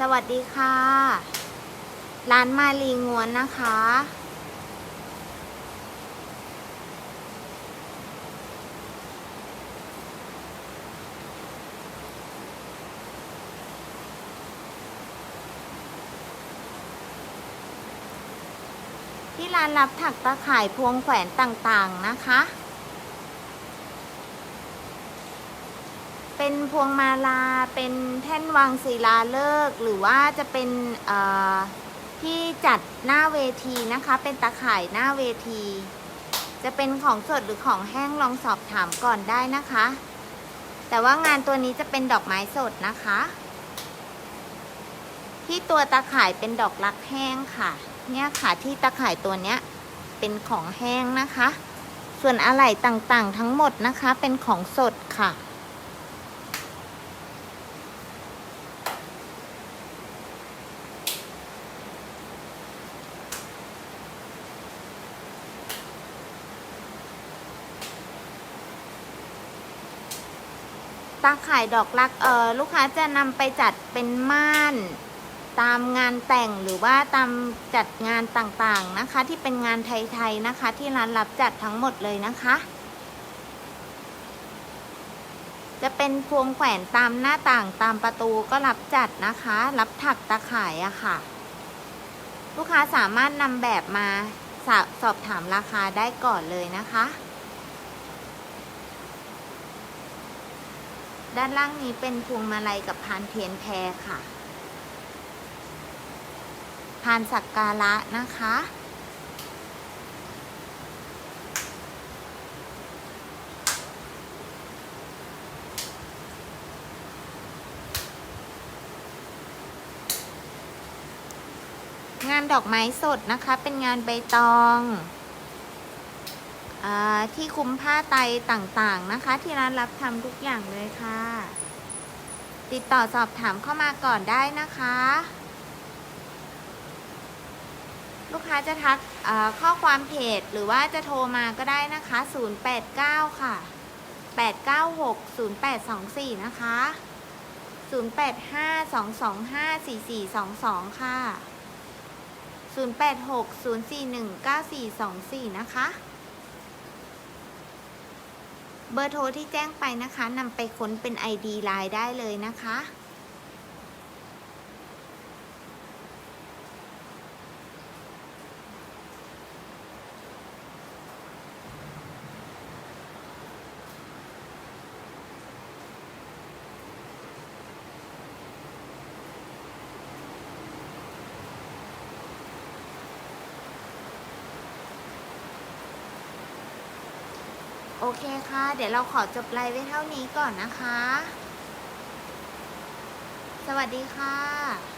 สวัสดีค่ะ ร้านมาลีงวนนะคะ ที่ร้านรับถักตะข่ายพวงแขวนต่างๆนะคะ เป็นพวงมาลา เป็นแท่นวางศิลาฤกษ์หรือว่าจะเป็นที่จัดหน้าเวทีนะคะ เป็นตะข่ายหน้าเวที จะเป็นของสดหรือของแห้งลองสอบถามก่อนได้นะคะ แต่ว่างานตัวนี้จะเป็นดอกไม้สดนะคะ ที่ตัวตะข่ายเป็นดอกรักแห้งค่ะ เนี่ยค่ะที่ตะข่ายตัวเนี้ยเป็นของแห้งนะคะ ส่วนอะไหล่ต่างๆ ทั้งหมดนะคะ เป็นของสดค่ะ ตาข่ายดอกรักเออลูกค้าจะนำไปจัดเป็นม่าน ตามงานแต่งหรือว่าตามจัดงานต่างๆนะคะ ที่เป็นงานไทยๆนะคะ ที่ร้านรับจัดทั้งหมดเลยนะคะ จะเป็นพวงแขวนตามหน้าต่างตามประตูก็รับจัดนะคะ รับถักตาข่ายอะค่ะ ลูกค้าสามารถนำแบบมาสอบถามราคาได้ก่อนเลยนะคะ ด้านล่างนี้เป็นพวงมาลัยกับพานเทียนแพรค่ะ พานสักการะนะคะ งานดอกไม้สดนะคะ เป็นงานใบตอง ที่คุมผ้าไตต่างๆนะคะ ที่ร้านรับทำทุกอย่างเลยค่ะ ติดต่อสอบถามเข้ามาก่อนได้นะคะ ลูกค้าจะทักข้อความเพจหรือว่าจะโทรมาก็ได้นะคะ 089 ค่ะ 896 0824 นะคะ 085 225 4422 ค่ะ 0860419424 นะคะ เบอร์โทรที่แจ้งไปนะคะนำไปค้นเป็น ID ไลน์ได้เลยนะคะ โอเคค่ะ เดี๋ยวเราขอจบไลฟ์ไว้เท่านี้ก่อนนะคะ สวัสดีค่ะ